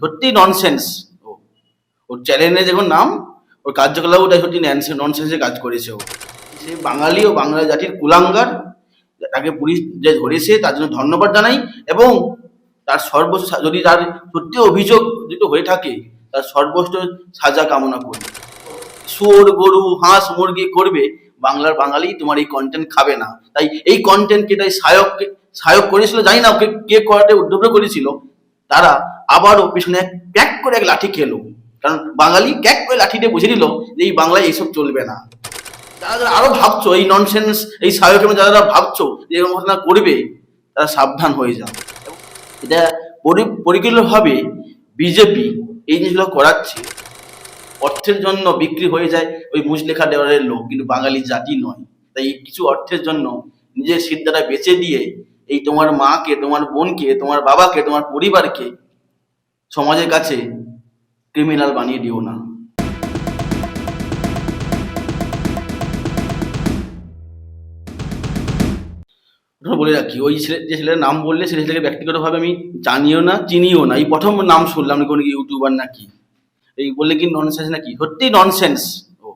সত্যি ননসেন্স ও, ওর চ্যানেলে যখন নাম, ওর কার্যকলাপ ওটা সত্যি ননসেন্সে কাজ করেছে ও। সে বাঙালি ও বাংলা জাতির কুলাঙ্গার, তাকে পুলিশ যে ধরেছে তার জন্য ধন্যবাদ জানাই এবং তার সর্বোচ্চ যদি তার সত্যি অভিযোগ যদি হয়ে থাকে, তার সর্বোচ্চ সাজা কামনা করি। শুয়োর গরু, হাঁস, মুরগি করবে, বাংলার বাঙালি তোমার এই কন্টেন্ট খাবে না। তাই এই কন্টেন্টকে তাই সায়ক সায়ক করেছিল, জানি না ওকে কে করাতে উদ্যোগ করেছিল, তারা আবারও পিছনে ক্যাক করে এক লাঠি খেলো। কারণ বাঙালি ক্যাক করে লাঠিতে বুঝে নিল যে এই বাংলায় এইসব চলবে না। যারা যারা আরও ভাবছ এই ননসেন্স এই মধ্যে যারা যারা ভাবছ যে এরকম ঘটনা করবে তারা সাবধান হয়ে যাও। এটা পরি- পরিকল্পিতভাবে বিজেপি এই জিনিসগুলো করাচ্ছে। অর্থের জন্য বিক্রি হয়ে যায় ওই মুজলেখা দেওয়ারের লোক, কিন্তু বাঙালি জাতি নয়। তাই এই কিছু অর্থের জন্য নিজের সিদ্ধাটা বেচে দিয়ে এই তোমার মাকে, তোমার বোনকে, তোমার বাবাকে, তোমার পরিবারকে সমাজের কাছে ক্রিমিনাল বানিয়ে দিও না। বলে রাখি, ওই ছেলে যে ছেলের নাম বললে সেই ছেলেকে ব্যক্তিগতভাবে আমি জানিও না, চিনিও না। এই প্রথম নাম শুনলাম কোনো ইউটিউবার নাকি। এই বললে কি ননসেন্স নাকি? সত্যি ননসেন্স ও,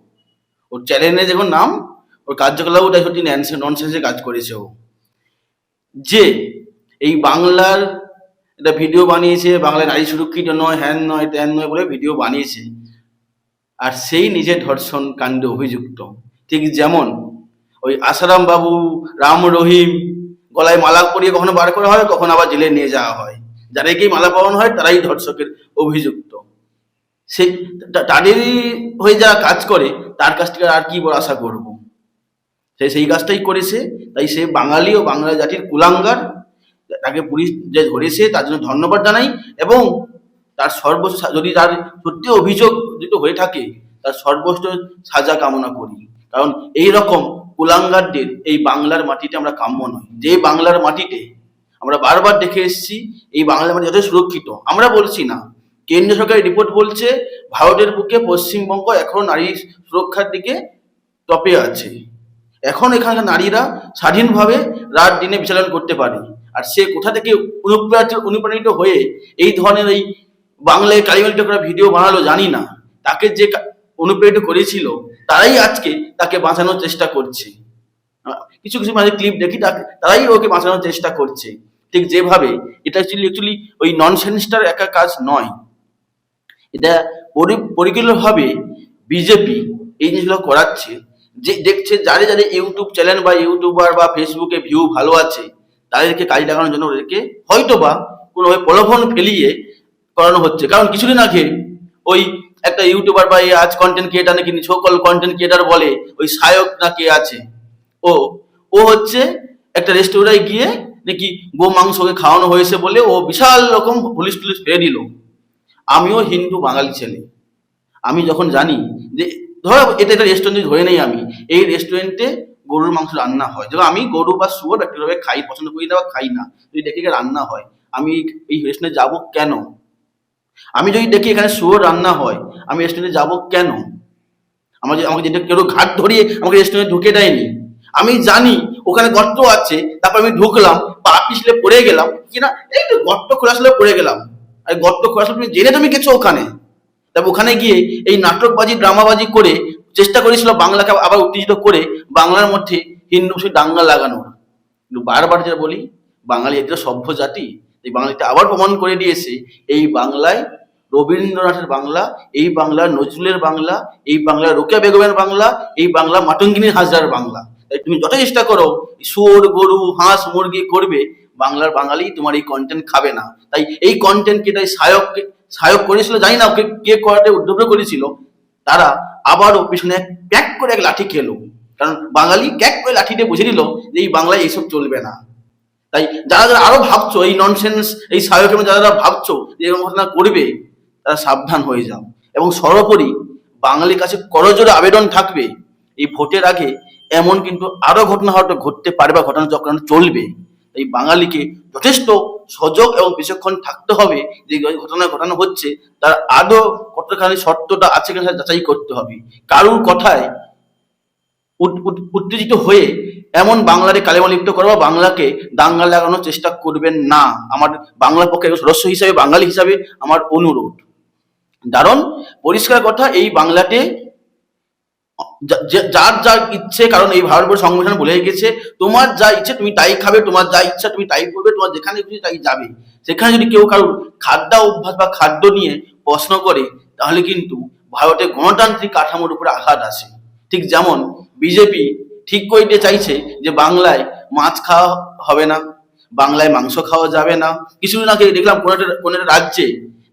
ওর চ্যানেলে যখন নাম, ওর কার্যকলাপ ওটা সত্যি ননসেন্সের কাজ করেছে ও। যে এই বাংলার একটা ভিডিও বানিয়েছে বাংলা নারী সুরক্ষিত নয়, হ্যান নয়, ত্যান নয় বলে ভিডিও বানিয়েছে। আর সেই নিজের ধর্ষণ কাণ্ডে অভিযুক্ত। ঠিক যেমন ওই আসারাম বাবু, রাম রহিম, গলায় মালা পরিয়ে কখনো বার করা হয়, কখনো আবার জেলে নিয়ে যাওয়া হয়। যাদেরকেই মালা পাওয়ানো হয়, তারাই ধর্ষকের অভিযুক্ত। সে তাদেরই হয়ে যারা কাজ করে, তার কাছ থেকে আর কি বড় আশা করব? সে সেই কাজটাই করেছে, তাই সে বাঙালি ও বাংলা জাতির কুলাঙ্গার তাকে পুলিশ যে ধরেছে তার জন্য ধন্যবাদ জানাই এবং তার সর্বোচ্চ যদি তার সত্যি অভিযোগ যদি হয়ে থাকে, তার সর্বোচ্চ সাজা কামনা করি। কারণ এই রকম কুলাঙ্গারদের এই বাংলার মাটিতে আমরা কাম্য নয় যে বাংলার মাটিতে আমরা বারবার দেখে এসেছি, এই বাংলার মাটি যথেষ্ট সুরক্ষিত। আমরা বলছি না। কেন্দ্রীয় সরকারের রিপোর্ট বলছে, ভারতের বুকে পশ্চিমবঙ্গ এখন নারী সুরক্ষার দিকে টপে আছে। এখন এখানকার নারীরা স্বাধীনভাবে রাত দিনে বিচারণ করতে পারে। আর সে কোথা থেকে অনুপ্রাণিত অনুপ্রাণিত হয়ে এই ধরনের এই বাংলায় কালিমালিত করা ভিডিও বানালো জানি না। তাকে যে অনুপ্রাণিত করেছিল, তারাই আজকে তাকে বাঁচানোর চেষ্টা করছে। কিছু কিছু মাঝে ক্লিপ দেখি, তাকে, তারাই ওকে বাঁচানোর চেষ্টা করছে। ঠিক যেভাবে, এটা অ্যাকচুয়ালি অ্যাকচুয়ালি ওই ননসেন্সটার একা কাজ নয়। এটা পরি- পরিকল্পিতভাবে বিজেপি এই জিনিসগুলো করাচ্ছে। যে দেখছে, যারে যাদের ইউটিউব চ্যানেল বা ইউটিউবার বা ফেসবুকে ভিউ ভালো আছে তাদেরকে কাজে লাগানোর জন্য ওদেরকে হয়তো বা কোনোভাবে প্রলোভন ফেলিয়ে করানো হচ্ছে। কারণ কিছুদিন আগে ওই একটা ইউটিউবার বা এই আজ কন্টেন্ট ক্রিয়েটার নাকি সকল কন্টেন্ট ক্রিয়েটার বলে, ওই সায়ক না কে আছে, ও ও হচ্ছে একটা রেস্টুরেন্টে গিয়ে নাকি গো মাংসকে খাওয়ানো হয়েছে বলে ও বিশাল রকম পুলিশ টুলিশ ফেলে দিল। আমিও হিন্দু বাঙালি ছেলে। আমি যখন জানি যে, ধরো এটা একটা রেস্টুরেন্টে ধরে নেই আমি, এই রেস্টুরেন্টে গরুর মাংস রান্না হয়। যেমন আমি গরু বা শুয়োর ব্যক্তিগতভাবে খাই, পছন্দ করি না বা খাই না, যদি দেখি রান্না হয়, আমি এই- রেস্টুরেন্টে যাব কেন? আমি যদি দেখি এখানে শুয়োর রান্না হয়, আমি রেস্টুরেন্টে যাব কেন? আমার আমাকে যেটা কেউ ঘাট ধরিয়ে আমাকে রেস্টুরেন্টে ঢুকে দেয়নি। আমি জানি ওখানে গর্ত আছে, তারপর আমি ঢুকলাম, পা পিছলে পড়ে গেলাম কিনা এই তো গর্ত খোলা ছিল পড়ে গেলাম। আর গর্ত খোলা ছিল তুমি জেনে তুমি গেছো ওখানে। তারপর ওখানে গিয়ে এই নাটকবাজি, ড্রামাবাজি করে চেষ্টা করেছিল বাংলাকে আবার উত্তেজিত করে বাংলার মধ্যে হিন্দু মুসলিম দাঙ্গা লাগানোর। কিন্তু বারবার যেটা বলি, বাঙালি একটা সভ্য জাতি, এই বাঙালিটা আবার প্রমাণ করে দিয়েছে, এই বাংলায় রবীন্দ্রনাথের বাংলা, এই বাংলা নজরুলের বাংলা, এই বাংলা রোকেয়া বেগমের বাংলা, এই বাংলা মাটঙ্গিনী হাজরার বাংলা। তাই তুমি যত চেষ্টা করো শুয়োর গরু, হাঁস, মুরগি করবে, বাংলার বাঙালি তোমার এই কন্টেন্ট খাবে না। তাই এই কন্টেন্টকে তাই সায়ক সায়ক করেছিল, জানি না ওকে কে করাতে উদ্যোগ করেছিল, তারা আবারও পিছনে ক্যাক করে এক লাঠি খেলো। কারণ বাঙালি ক্যাক করে লাঠিতে বুঝে নিল যে এই বাংলায় এইসব চলবে না। তাই যারা যারা আরও ভাবছ, এই ননসেন্স এই মধ্যে যারা যারা ভাবছ যে এরকম ঘটনা করবে তারা সাবধান হয়ে যাও। এবং সর্বোপরি বাঙালির কাছে করজোরে আবেদন থাকবে, এই ভোটের আগে এমন কিন্তু আরও ঘটনা হয়তো ঘটতে পারে বা ঘটনা যখন চলবে। এই বাঙালিকে যথেষ্ট সজগ এবং বিচক্ষণ থাকতে হবে যে ঘটনা ঘটানো হচ্ছে, তার আদৌ কতখানি সত্যটা আছে কিনা যাচাই করতে হবে। কারুর কথায় উত- উত- উত্তেজিত হয়ে এমন বাংলাকে কালেমালিপ্ত করো বা বাংলাকে দাঙ্গা লাগানোর চেষ্টা করবেন না। আমার বাংলার পক্ষে সদস্য হিসাবে, বাঙালি হিসাবে আমার অনুরোধ। কারণ পরিষ্কার কথা, এই বাংলাতে যার যা ইচ্ছে, কারণ এই ভারতবর্ষ সংবিধান বলে গেছে, তোমার যা ইচ্ছে তুমি তাই খাবে, তোমার যা ইচ্ছা তুমি তাই করবে, তোমার যেখানে খুশি তাই যাবে। সেখানে যদি কেউ কারোর খাদ্য অভ্যাস বা খাদ্য নিয়ে প্রশ্ন করে, তাহলে কিন্তু ভারতের গণতান্ত্রিক কাঠামোর উপরে আঘাত আসে। ঠিক যেমন বিজেপি ঠিক করে দিতে চাইছে যে বাংলায় মাছ খাওয়া হবে না, বাংলায় মাংস খাওয়া যাবে না। কিছুদিন আগে দেখলাম কোন একটা কোন একটা রাজ্যে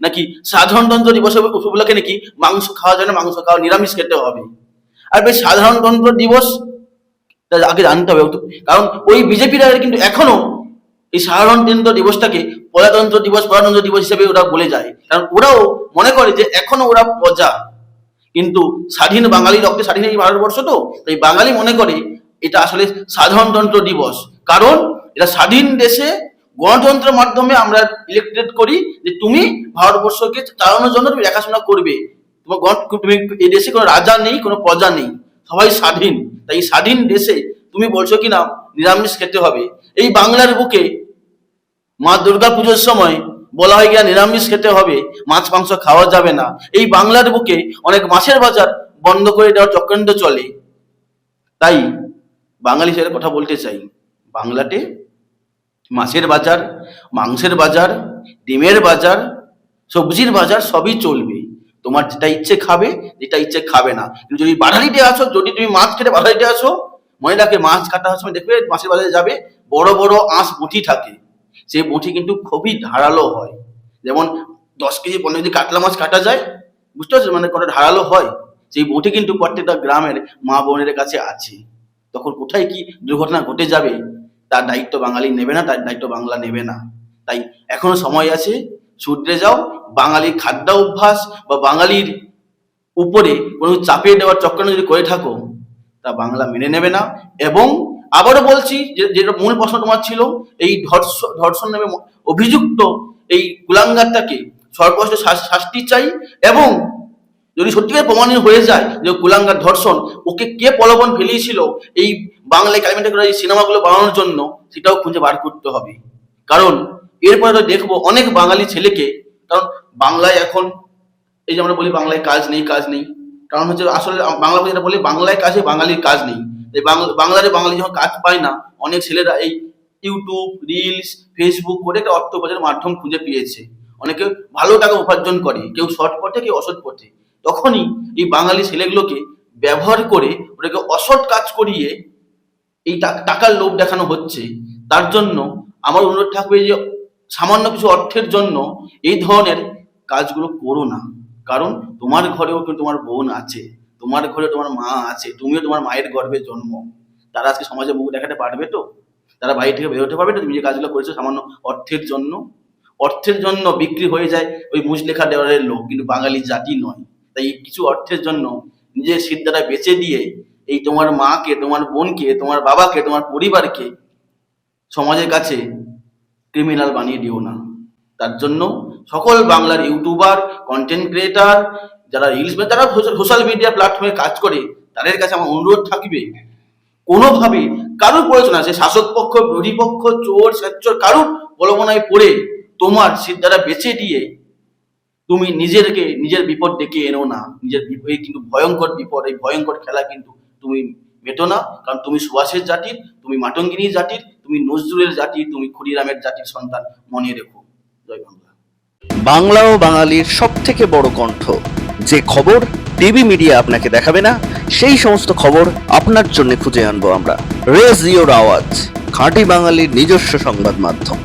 নাকি সাধারণতন্ত্র দিবস উপলক্ষে নাকি মাংস খাওয়া যাবে না, মাংস খাওয়া নিরামিষ খেতে হবে। আর বেশ সাধারণতন্ত্র দিবস আগে জানতে হবে কারণ ওই বিজেপিরা কিন্তু এখনও এই সাধারণতন্ত্র দিবসটাকে প্রজাতন্ত্র দিবস প্রজাতন্ত্র দিবস হিসেবে ওরা বলে যায়। কারণ ওরাও মনে করে যে এখনও ওরা প্রজা। কিন্তু স্বাধীন বাঙালি রক্তে স্বাধীন এই ভারতবর্ষ তো, তাই বাঙালি মনে করে এটা আসলে সাধারণতন্ত্র দিবস। কারণ এটা স্বাধীন দেশে গণতন্ত্রের মাধ্যমে আমরা ইলেক্টেড করি যে তুমি ভারতবর্ষকে চালানোর জন্য তুমি দেখাশোনা করবে। তোমার গণ- এই দেশে কোনো রাজা নেই, কোনো প্রজা নেই, সবাই স্বাধীন। তাই এই স্বাধীন দেশে তুমি বলছো কি না নিরামিষ খেতে হবে। এই বাংলার বুকে মা দুর্গা পুজোর সময় বলা হয় গিয়া নিরামিষ খেতে হবে, মাছ, মাংস খাওয়া যাবে না। এই বাংলার বুকে অনেক মাছের বাজার বন্ধ করে দেওয়ার চক্রান্ত চলে। তাই বাঙালি হিসেবে কথা বলতে চাই। বাংলাতে মাছের বাজার, মাংসের বাজার, ডিমের বাজার, সবজির বাজার সবই চলবে। তোমার যেটা ইচ্ছে খাবে, যেটা ইচ্ছে খাবে না। কিন্তু যদি বাড়ালিতে আসো, যদি তুমি মাছ খেতে বাড়ালিতে আসো মনে রাখে মাছ কাটার সময় দেখবে মাছের বাজারে যাবে, বড় বড় আঁশ মুঠি থাকে। সেই মুঠি কিন্তু খুবই ধারালো হয়। যেমন দশ কেজি, পনেরো কেজি কাতলা মাছ কাটা যায়, বুঝতে পারছ? মানে কত ধারালো হয়। সেই বটি কিন্তু প্রত্যেকটা গ্রামের মা বোনের কাছে আছে। তখন কোথায় কি দুর্ঘটনা ঘটে যাবে, তার দায়িত্ব বাঙালি নেবে না, তার দায়িত্ব বাংলা নেবে না। তাই এখনও সময় আছে শুধরে যাও, বাঙালির খাদ্য অভ্যাস বা বাঙালির উপরে কোনো চাপিয়ে দেওয়ার চক্রান্ত যদি করে থাকো, তা বাংলা মেনে নেবে না। এবং আবারও বলছি যেটা মূল প্রশ্ন তোমার ছিল, এই ধর্ষণ ধর্ষণ নামে অভিযুক্ত এই কুলাঙ্গারটাকে শাস- শাস্তি চাই এবং যদি সত্যিকার প্রমাণিত হয়ে যায় যে কুলাঙ্গার ধর্ষণ, ওকে কে প্রলোভন ফেলিয়েছিল এই বাংলায় করা এই সিনেমাগুলো বানানোর জন্য, সেটাও খুঁজে বার করতে হবে। কারণ এরপরে তো দেখব অনেক বাঙালি ছেলেকে, কারণ বাংলায় এখন, এই যে আমরা বলি বাংলায় কাজ নেই কাজ নেই, কারণ হচ্ছে আসলে বাংলা যেটা বলি, বাংলায় কাজে বাঙালির কাজ নেই। এই বাংলা বাংলাতে বাঙালি যখন কাজ পায় না, অনেক ছেলেরা এই ইউটিউব রিলস ফেসবুক করে একটা অর্থ উপার্জনের মাধ্যম খুঁজে পেয়েছে। অনেকে ভালো টাকা উপার্জন করে, কেউ সৎ পথে, কেউ অসৎ পথে। তখনই এই বাঙালি ছেলেগুলোকে ব্যবহার করে ওটাকে অসৎ কাজ করিয়ে এই টাকার লোভ দেখানো হচ্ছে। তার জন্য আমার অনুরোধ থাকবে যে সামান্য কিছু অর্থের জন্য এই ধরনের কাজগুলো করো না। কারণ তোমার ঘরেও কিন্তু তোমার বোন আছে, তোমার ঘরে তোমার মা আছে, তুমিও তোমার মায়ের গর্ভে জন্ম। তারা আজকে সমাজে মুখ দেখাতে পারবে তো? তারা বাড়ি থেকে বেরোতে পারবে তো? তুমি যে কাজগুলো করেছ সামান্য অর্থের জন্য? অর্থের জন্য বিক্রি হয়ে যায় ওই মুচলেখা দেওয়ারের লোক, কিন্তু বাঙালি জাতি নয়। তাই কিছু অর্থের জন্য নিজের সিদ্ধাটা বেচে দিয়ে এই তোমার মাকে, তোমার বোনকে, তোমার বাবাকে, তোমার পরিবারকে সমাজের কাছে ক্রিমিনাল বানিয়ে দিও না। তার জন্য সকল বাংলার ইউটিউবার কন্টেন্ট ক্রিয়েটার যারা রিলস যারা সোশ্যাল মিডিয়া প্ল্যাটফর্মে কাজ করে, তাদের কাছে আমার অনুরোধ থাকবে, কোনোভাবে কারোর প্রয়োজন আছে, শাসক পক্ষ, বিরোধী পক্ষ, চোর স্বেচ্ছর কারোর প্রলোভনায় পড়ে তোমার সিদ্ধারা বেছে দিয়ে তুমি নিজেরকে, নিজের বিপদ ডেকে এনো না। নিজের এই কিন্তু ভয়ঙ্কর বিপদ, এই ভয়ঙ্কর খেলা কিন্তু তুমি মেটো না, কারণ তুমি সুভাষের জাতির, তুমি মাটঙ্গিনী জাতির তুমি নজরুলের জাতি, তুমি ক্ষুদিরামের জাতির সন্তান মনে রেখো। জয় বাংলা। বাংলা ও বাঙালির সব থেকে বড় কণ্ঠ। যে খবর টিভি মিডিয়া আপনাকে দেখাবে না, সেই সমস্ত খবর আপনার জন্য খুঁজে আনব আমরা। রেজ ইওর আওয়াজ, খাঁটি বাঙালির নিজস্ব সংবাদ মাধ্যম।